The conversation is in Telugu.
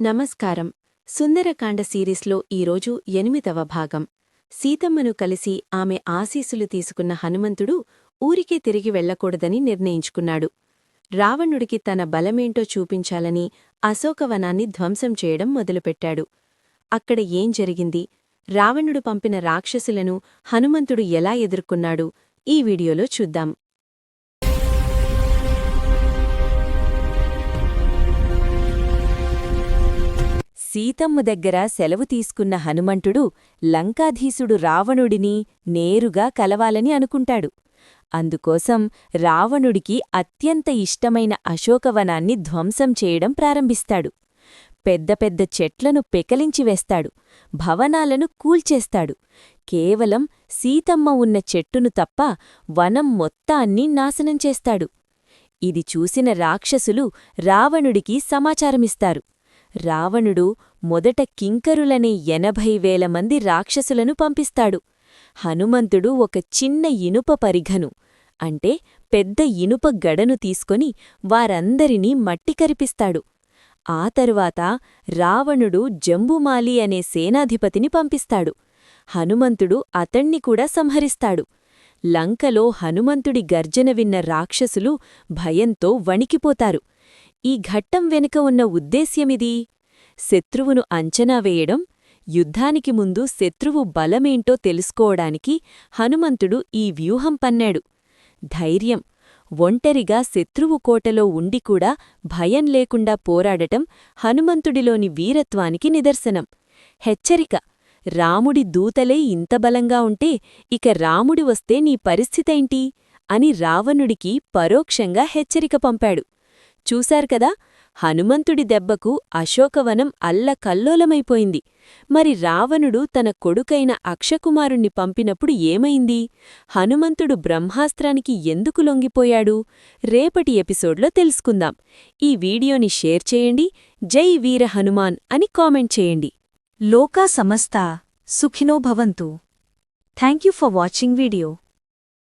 నమస్కారం. సుందరకాండ సిరీస్లో ఈరోజు ఎనిమిదవ భాగం. సీతమ్మను కలిసి ఆమె ఆశీసులు తీసుకున్న హనుమంతుడు ఊరికే తిరిగి వెళ్ళకూడదని నిర్ణయించుకున్నాడు. రావణుడికి తన బలమేంటో చూపించాలని అశోకవనాన్ని ధ్వంసం చేయడం మొదలుపెట్టాడు. అక్కడ ఏం జరిగింది? రావణుడు పంపిన రాక్షసులను హనుమంతుడు ఎలా ఎదుర్కొన్నాడు? ఈ వీడియోలో చూద్దాం. సీతమ్మ దగ్గర సెలవు తీసుకున్న హనుమంతుడు లంకాధీసుడు రావణుడిని నేరుగా కలవాలని అనుకుంటాడు. అందుకోసం రావణుడికి అత్యంత ఇష్టమైన అశోకవనాన్ని ధ్వంసం చేయడం ప్రారంభిస్తాడు. పెద్ద పెద్ద చెట్లను పెకలించివేస్తాడు భవనాలను కూల్చేస్తాడు. కేవలం సీతమ్మ ఉన్న చెట్టును తప్ప వనం మొత్తాన్ని నాశనం చేస్తాడు. ఇది చూసిన రాక్షసులు రావణుడికి సమాచారమిస్తారు. రావణుడు మొదట కింకరులనే ఎనభై వేల మంది రాక్షసులను పంపిస్తాడు. హనుమంతుడు ఒక చిన్న ఇనుప పరిఘను అంటే పెద్ద ఇనుప గడను తీసుకొని వారందరినీ మట్టి కరిపిస్తాడు ఆ తరువాత రావణుడు జంబుమాలి అనే సేనాధిపతిని పంపిస్తాడు. హనుమంతుడు అతణ్ణి కూడా సంహరిస్తాడు. లంకలో హనుమంతుడి గర్జన విన్న రాక్షసులు భయంతో వణికిపోతారు. ఈ ఘట్టం వెనుక ఉన్న ఉద్దేశ్యమిది? శత్రువును అంచనా వేయడం యుద్ధానికి ముందు శత్రువు బలమేంటో తెలుసుకోవడానికి హనుమంతుడు ఈ వ్యూహం పన్నాడు. ధైర్యం ఒంటరిగా శత్రువు కోటలో ఉండి కూడా భయం లేకుండా పోరాడటం హనుమంతుడిలోని వీరత్వానికి నిదర్శనం. హెచ్చరిక రాముడి దూతలే ఇంత బలంగా ఉంటే ఇక రాముడి వస్తే నీ పరిస్థితేంటి? అని రావణుడికి పరోక్షంగా హెచ్చరిక పంపాడు. చూశారు కదా? హనుమంతుడి దెబ్బకు అశోకవనం అల్లకల్లోలమైపోయింది మరి రావణుడు తన కొడుకైన అక్షకుమారుణ్ణి పంపినప్పుడు ఏమైంది? హనుమంతుడు బ్రహ్మాస్త్రానికి ఎందుకు లొంగిపోయాడు? రేపటి ఎపిసోడ్లో తెలుసుకుందాం. ఈ వీడియోని షేర్ చేయండి. జై వీర హనుమాన్ అని కామెంట్ చేయండి. లోకా సమస్తా సుఖినో భవంతు. Thank you for watching video.